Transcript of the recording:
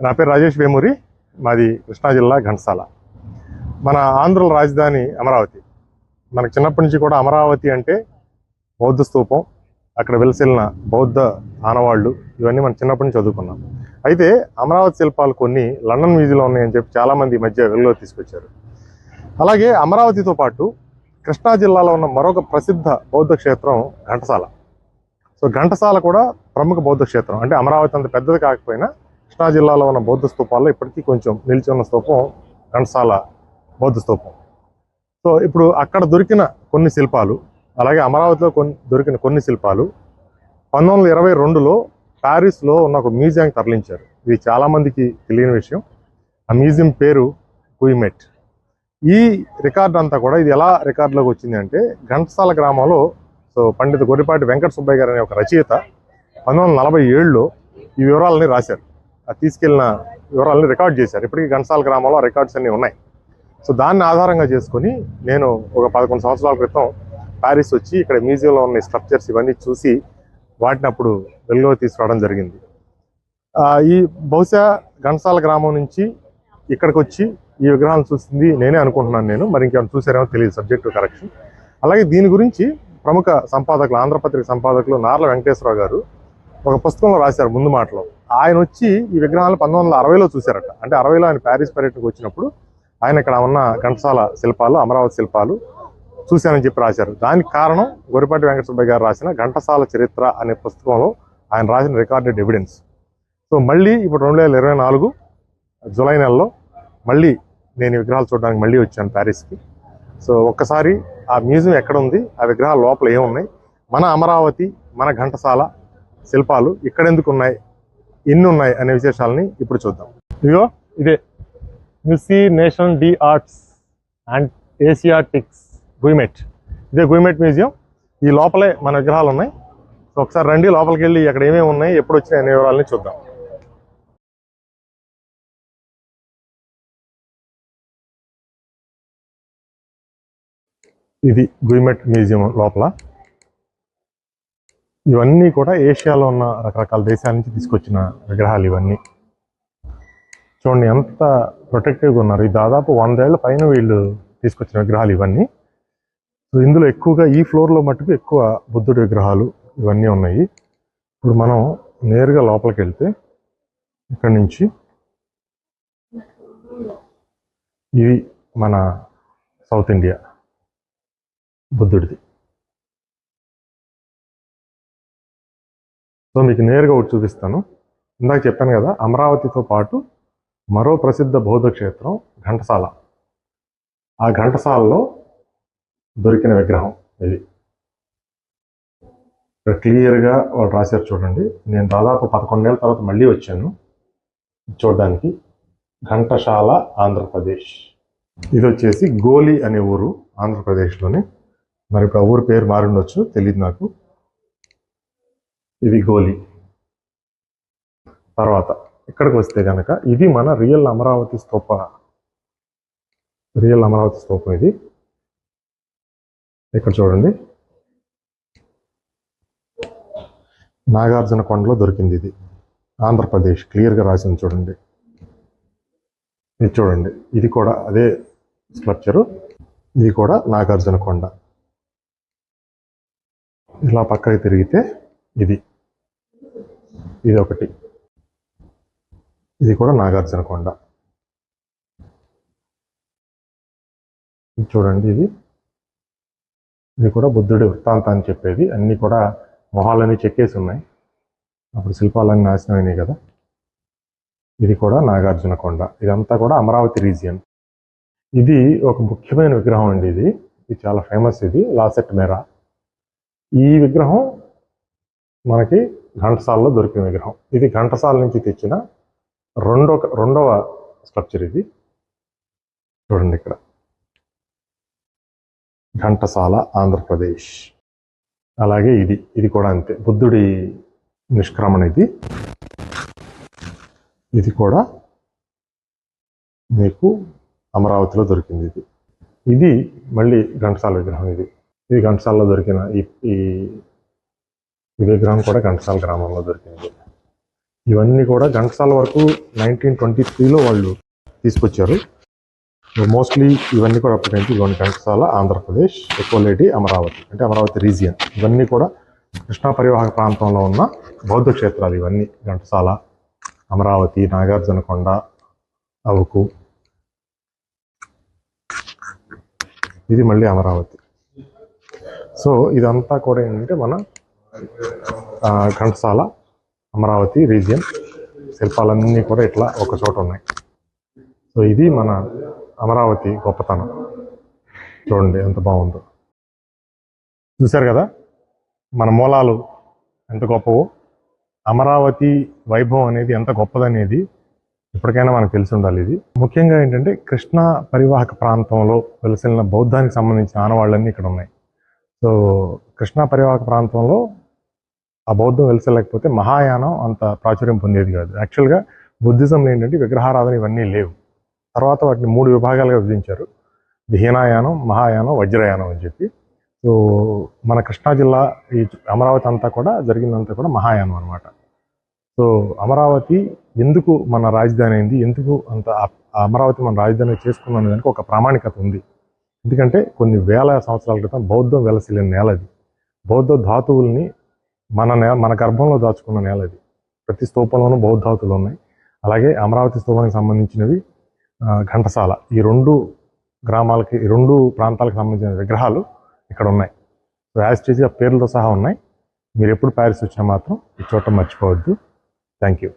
నా పేరు రాజేష్ వేమూరి మాది కృష్ణా జిల్లా ఘంటసాల. మన ఆంధ్రుల రాజధాని అమరావతి. మనకు చిన్నప్పటి నుంచి కూడా అమరావతి అంటే బౌద్ధ స్తూపం అక్కడ వెలిసిల్లిన బౌద్ధ ఆనవాళ్ళు ఇవన్నీ మనం చిన్నప్పటి నుంచి చదువుకున్నాం. అయితే అమరావతి శిల్పాలు కొన్ని లండన్ మ్యూజియంలో ఉన్నాయని చెప్పి చాలామంది ఈ మధ్య వెలుగులో తీసుకొచ్చారు. అలాగే అమరావతితో పాటు కృష్ణా జిల్లాలో ఉన్న మరొక ప్రసిద్ధ బౌద్ధ క్షేత్రం ఘంటసాల. సో ఘంటసాల కూడా ప్రముఖ బౌద్ధ క్షేత్రం. అంటే అమరావతి అంత పెద్దది కాకపోయినా కృష్ణా జిల్లాలో ఉన్న బౌద్ధ స్థూపాల్లో ఇప్పటికీ కొంచెం నిలిచి ఉన్న స్థూపం ఘంటసాల బౌద్ధ స్థూపం సో ఇప్పుడు అక్కడ దొరికిన కొన్ని శిల్పాలు అలాగే అమరావతిలో కొన్ని దొరికిన కొన్ని శిల్పాలు పంతొమ్మిది వందల ఇరవై రెండులో ప్యారిస్లో ఉన్న ఒక మ్యూజియంకి తరలించారు. ఇది చాలామందికి తెలియని విషయం. ఆ మ్యూజియం పేరు కుయిమెట్. ఈ రికార్డ్ అంతా కూడా ఇది ఎలా రికార్డులోకి వచ్చింది అంటే ఘంటసాల గ్రామంలో సో పండిత గొర్రెపాటి వెంకట సుబ్బయ్య గారు అనే ఒక రచయిత పంతొమ్మిది వందల నలభై ఏడులో ఈ వివరాలని రాశారు. తీసుకెళ్ళిన వివరాలని రికార్డ్ చేశారు. ఇప్పటికీ ఘంటసాల గ్రామంలో రికార్డ్స్ అన్నీ ఉన్నాయి. సో దాన్ని ఆధారంగా చేసుకొని నేను ఒక పదకొండు సంవత్సరాల క్రితం ప్యారిస్ వచ్చి ఇక్కడ మ్యూజియంలో ఉన్న స్ట్రక్చర్స్ ఇవన్నీ చూసి వాటిని అప్పుడు వెలుగులో తీసుకురావడం జరిగింది. ఈ బహుశా ఘంటసాల గ్రామం నుంచి ఇక్కడికి వచ్చి ఈ విగ్రహాలు చూసింది నేనే అనుకుంటున్నాను నేను. మరి ఇంకేమైనా చూసారేమో తెలియదు సబ్జెక్టు కరెక్షన్ అలాగే దీని గురించి ప్రముఖ సంపాదకులు ఆంధ్రపత్రిక సంపాదకులు నార్ల వెంకటేశ్వరరావు గారు ఒక పుస్తకంలో రాశారు ముందు మాటలో. ఆయన వచ్చి ఈ విగ్రహాలు పంతొమ్మిది వందల అరవైలో చూశారట. అంటే అరవైలో ఆయన ప్యారిస్ పర్యటనకు వచ్చినప్పుడు ఆయన ఇక్కడ ఉన్న ఘంటసాల శిల్పాలు అమరావతి శిల్పాలు చూశానని చెప్పి రాశారు. దానికి కారణం గొరిపాటి వెంకట సుబ్బయ్య గారు రాసిన ఘంటసాల చరిత్ర అనే పుస్తకంలో ఆయన రాసిన రికార్డెడ్ ఎవిడెన్స్. సో మళ్ళీ ఇప్పుడు రెండు వేల ఇరవై నాలుగు జూలై నెలలో మళ్ళీ నేను విగ్రహాలు చూడడానికి మళ్ళీ వచ్చాను ప్యారిస్కి. సో ఒక్కసారి ఆ మ్యూజియం ఎక్కడ ఉంది? ఆ విగ్రహాల లోపల ఏమున్నాయి? మన అమరావతి మన ఘంటసాల శిల్పాలు ఇక్కడ ఎందుకు ఉన్నాయి ఎన్ని ఉన్నాయి అనే విశేషాలని ఇప్పుడు చూద్దాం. ఇదిగో ఇదే. Musee National de Arts and Asiatiques Guimet. ఇదే గుయిమెట్ మ్యూజియం. ఈ లోపలే మన విగ్రహాలు ఉన్నాయి సో ఒకసారి రండి లోపలికి వెళ్ళి అక్కడ ఏమేమి ఉన్నాయి ఎప్పుడు వచ్చినాయి అనే వివరాలని చూద్దాం. ఇది గుయిమెట్ మ్యూజియం లోపల. ఇవన్నీ కూడా ఏషియాలో ఉన్న రకరకాల దేశాల నుంచి తీసుకొచ్చిన విగ్రహాలు ఇవన్నీ. చూడండి ఎంత ప్రొటెక్టివ్గా ఉన్నారు. ఇది దాదాపు వందేళ్ళ పైన వీళ్ళు తీసుకొచ్చిన విగ్రహాలు ఇవన్నీ. సో ఇందులో ఎక్కువగా ఈ ఫ్లోర్లో మట్టుకు ఎక్కువ బుద్ధుడి విగ్రహాలు ఇవన్నీ ఉన్నాయి. ఇప్పుడు మనం నేరుగా లోపలికి వెళ్తే ఇక్కడి నుంచి ఇది మన సౌత్ ఇండియా బుద్ధుడిది. సో మీకు నేరుగా ఒకటి చూపిస్తాను. ఇందాక చెప్పాను కదా అమరావతితో పాటు మరో ప్రసిద్ధ బౌద్ధ క్షేత్రం ఘంటసాల. ఆ ఘంటసాలలో దొరికిన విగ్రహం ఇది. ఇక్కడ క్లియర్గా వాళ్ళు రాశారు చూడండి. నేను దాదాపు పదకొండేళ్ళ తర్వాత మళ్ళీ వచ్చాను చూడడానికి. ఘంటశాల ఆంధ్రప్రదేశ్. ఇది వచ్చేసి గోలి అనే ఊరు ఆంధ్రప్రదేశ్లోని. మరి ఇప్పుడు ఆ ఊరి పేరు మారిండొచ్చు తెలియదు నాకు. ఇది గోలి తర్వాత ఇక్కడికి వస్తే కనుక ఇది మన రియల్ అమరావతి స్తూప. రియల్ అమరావతి స్తూపం ఇది. ఇక్కడ చూడండి. నాగార్జున కొండలో దొరికింది ఇది. ఆంధ్రప్రదేశ్ క్లియర్గా రాసింది చూడండి. ఇది చూడండి. ఇది కూడా అదే స్ట్రక్చరు. ఇది కూడా నాగార్జున కొండ. ఇలా పక్కకి తిరిగితే ఇది. ఇది ఒకటి ఇది కూడా నాగార్జున కొండ. చూడండి ఇది. ఇది కూడా బుద్ధుడి వృత్తాంతాన్ని చెప్పేది. అన్నీ కూడా మొహాలన్నీ చెక్కేసి ఉన్నాయి. అప్పుడు శిల్పాలన్నీ నాశనం అయినాయి కదా. ఇది కూడా నాగార్జున కొండ. ఇదంతా కూడా అమరావతి రీజియన్. ఇది ఒక ముఖ్యమైన విగ్రహం అండి ఇది. ఇది చాలా ఫేమస్ ఇది. లాసెట్ మేరా. ఈ విగ్రహం మనకి ఘంటసాలలో దొరికిన విగ్రహం. ఇది ఘంటసాల నుంచి తెచ్చిన రెండో రెండవ స్ట్రక్చర్ ఇది. చూడండి ఇక్కడ. ఘంటసాల ఆంధ్రప్రదేశ్. అలాగే ఇది ఇది కూడా అంతే. బుద్ధుడి నిష్క్రమణ ఇది. ఇది కూడా మీకు అమరావతిలో దొరికింది ఇది. ఇది మళ్ళీ ఘంటసాల విగ్రహం ఇది. ఇది ఘంటసాలలో దొరికిన ఈ ఈ విగ్రహం కూడా ఘంటసాల గ్రామంలో దొరికింది. ఇవన్నీ కూడా ఘంటసాల వరకు నైన్టీన్ ట్వంటీ త్రీలో వాళ్ళు తీసుకొచ్చారు. మోస్ట్లీ ఇవన్నీ కూడా అప్పటికంటే ఇవన్నీ ఘంటసాల ఆంధ్రప్రదేశ్ ఎక్కువలేటి అమరావతి అంటే అమరావతి రీజియన్ ఇవన్నీ కూడా కృష్ణా పరివాహక ప్రాంతంలో ఉన్న బౌద్ధ క్షేత్రాలు ఇవన్నీ. ఘంటసాల అమరావతి నాగార్జునకొండ అవుకు ఇది మళ్ళీ అమరావతి. సో ఇదంతా కూడా ఏంటంటే మన ఘంటసాల అమరావతి రీజియన్ శిల్పాలన్నీ కూడా ఇట్లా ఒక చోట ఉన్నాయి. సో ఇది మన అమరావతి గొప్పతనం. చూడండి ఎంత బాగుందో. చూశారు కదా? మన మూలాలు ఎంత గొప్పవో. అమరావతి వైభవం అనేది ఎంత గొప్పదనేది ఇప్పటికైనా మనకు తెలిసి ఉండాలి ఇది. ముఖ్యంగా ఏంటంటే కృష్ణా పరివాహక ప్రాంతంలో వెలసిన బౌద్ధానికి సంబంధించిన ఆనవాళ్ళన్నీ ఇక్కడ ఉన్నాయి. సో కృష్ణా పరివాహక ప్రాంతంలో ఆ బౌద్ధం వెలిసలేకపోతే మహాయానం అంత ప్రాచుర్యం పొందేది కాదు. యాక్చువల్గా బుద్ధిజంలో ఏంటంటే విగ్రహారాధన ఇవన్నీ లేవు. తర్వాత వాటిని మూడు విభాగాలుగా విభజించారు. దీనాయానం హీనాయానం మహాయానం వజ్రయానం అని చెప్పి. సో మన కృష్ణా జిల్లా ఈ అమరావతి అంతా కూడా జరిగిందంతా కూడా మహాయానం అనమాట సో అమరావతి ఎందుకు మన రాజధాని అయింది? ఎందుకు అంత ఆ- అమరావతి మన రాజధాని చేసుకున్న దానికి ఒక ప్రామాణికత ఉంది. ఎందుకంటే కొన్ని వేల సంవత్సరాల క్రితం బౌద్ధం వెలసిల్లిన నేల అది బౌద్ధ ధాతువుల్ని మన నేల మన గర్భంలో దాచుకున్న నేల అది ప్రతి స్తూపంలోనూ బౌద్ధ ఉన్నాయి. అలాగే అమరావతి స్తూపానికి సంబంధించినవి ఘంటసాల. ఈ రెండు గ్రామాలకి ఈ రెండు ప్రాంతాలకు సంబంధించిన విగ్రహాలు ఇక్కడ ఉన్నాయి. సో యాజ్ పేర్లతో సహా ఉన్నాయి. మీరు ఎప్పుడు ప్యారిస్ వచ్చినా మాత్రం ఈ చోట మర్చిపోవద్దు. Thank you